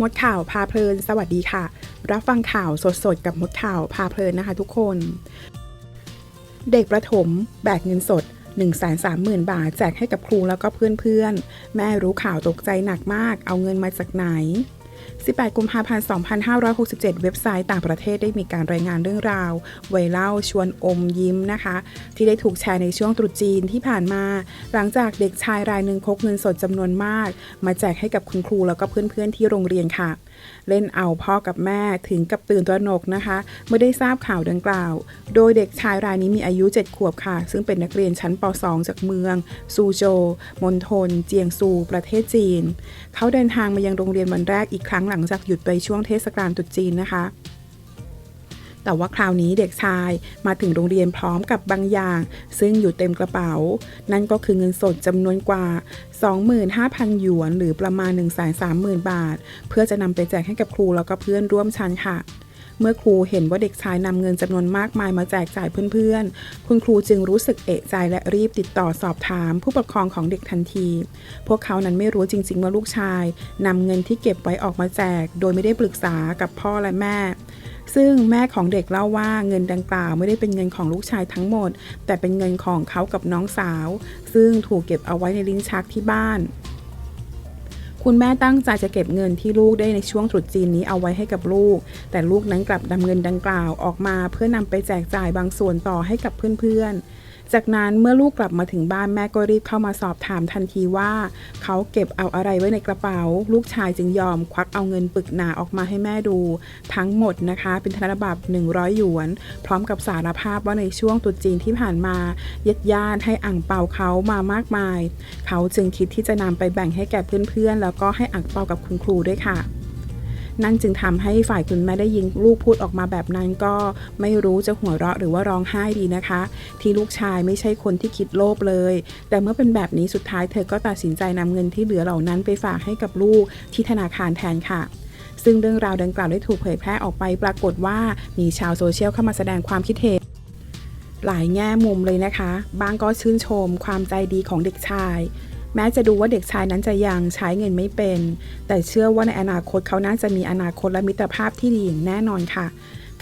มดข่าวพาเพลิน สวัสดีค่ะ รับฟังข่าวสดๆ กับมดข่าวพาเพลินนะคะทุกคน เด็กประถม แบกเงินสด 130,000 บาท แจกให้กับครูแล้วก็เพื่อนๆ แม่รู้ข่าวตกใจหนักมาก เอาเงินมาจากไหน 18 กุมภาพันธ์ 2567 เว็บไซต์ต่างประเทศได้มีการรายงานเรื่องราวไวเล่าชวนอมยิ้มนะคะ ที่ได้ถูกแชร์ในช่วงตรุษจีนที่ผ่านมา หลังจากเด็กชายรายหนึ่งพกเงินสดจำนวนมาก มาแจกให้กับคุณครูแล้วก็เพื่อนๆที่โรงเรียนค่ะ เล่นเอาพ่อกับแม่ถึงกับตื่นตระหนกนะคะ เมื่อได้ทราบข่าวดังกล่าว โดยเด็กชายรายนี้มีอายุ 7 ขวบค่ะ ซึ่งเป็นนักเรียนชั้นป .2 จากเมือง ซูโจมณฑลเจียงซู ประเทศจีน เขาเดินทางมายังโรงเรียนวันแรกอีกครั้งหลังจากหยุดไปช่วงเทศกาลตรุษจีนนะคะ แต่ว่าคราวนี้เด็กชายมาถึงโรงเรียนพร้อมกับบางอย่าง ซึ่งอยู่เต็มกระเป๋า นั่นก็คือเงินสดจำนวนกว่า 25,000 หยวน หรือประมาณ 130,000 บาท เพื่อจะนำไปแจกให้กับครูแล้วก็เพื่อนร่วมชั้นค่ะ เมื่อครูเห็นว่าเด็กชายนำเงินจำนวนมากมายมาแจกจ่ายเพื่อนๆ คุณครูจึงรู้สึกเอะใจและรีบติดต่อสอบถาม ผู้ปกครองของเด็กทันที พวกเขานั้นไม่รู้จริง ๆ ว่าลูกชายนำเงินที่เก็บไว้ออกมาแจก โดยไม่ได้ปรึกษากับพ่อและแม่ซึ่งแม่ของเด็กเล่าว่าเงินดังกล่าวไม่ได้เป็นเงินของลูกชายทั้งหมด แต่เป็นเงินของเขากับน้องสาว ซึ่งถูกเก็บเอาไว้ในลิ้นชักที่บ้าน คุณแม่ตั้งใจจะเก็บเงินที่ลูกได้ในช่วงตรุษจีนนี้เอาไว้ให้กับลูก แต่ลูกนั้นกลับนำเงินดังกล่าวออกมา เพื่อนำไปแจกจ่ายบางส่วนต่อให้กับเพื่อนๆ จากนั้นเมื่อลูกกลับมาถึงบ้านแม่ก็รีบเข้ามาสอบถามทันทีว่า เขาเก็บเอาอะไรไว้ในกระเป๋า ลูกชายจึงยอมควักเอาเงินปึกหนาออกมาให้แม่ดู ทั้งหมดนะคะ เป็นธนบัตร100 หยวน พร้อมกับสารภาพว่าในช่วงตุจีนที่ผ่านมาญาติญาติให้อ่างเปาเขามามากมาย เขาจึงคิดที่จะนำไปแบ่งให้แก่เพื่อนๆ แล้วก็ให้อ่างเปากับคุณครูด้วยค่ะ นั่นจึงทำให้ฝ่ายคุณแม่ได้ยินลูกพูดออกมาแบบนั้นก็ไม่รู้จะหัวเราะหรือว่าร้องไห้ดีนะคะ ที่ลูกชายไม่ใช่คนที่คิดโลภเลย แต่เมื่อเป็นแบบนี้สุดท้ายเธอก็ตัดสินใจนำเงินที่เหลือเหล่านั้นไปฝากให้กับลูกที่ธนาคารแทนค่ะซึ่งเรื่องราวดังกล่าวได้ถูกเผยแพร่ออกไปปรากฏว่ามีชาวโซเชียลเข้ามาแสดงความคิดเห็นหลายแง่มุมเลยนะคะ บางก็ชื่นชมความใจดีของเด็กชาย แม้จะดูว่าเด็กชายนั้นจะยังใช้เงินไม่เป็น แต่เชื่อว่าในอนาคตเขาน่าจะมีอนาคตและมิตรภาพที่ดีอย่างแน่นอนค่ะ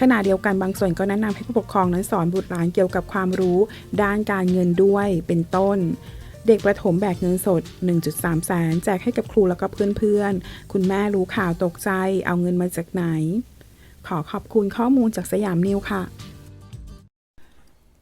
ขณะเดียวกันบางส่วนก็แนะนำให้ผู้ปกครองนั้นสอนบุตรหลานเกี่ยวกับความรู้ ด้านการเงินด้วยเป็นต้น เด็กประถมแบกเงินสด 1.3 แสนแจกให้กับครูแล้วก็เพื่อนๆ คุณแม่รู้ข่าวตกใจเอาเงินมาจากไหน ขอขอบคุณข้อมูลจากสยามนิวค่ะ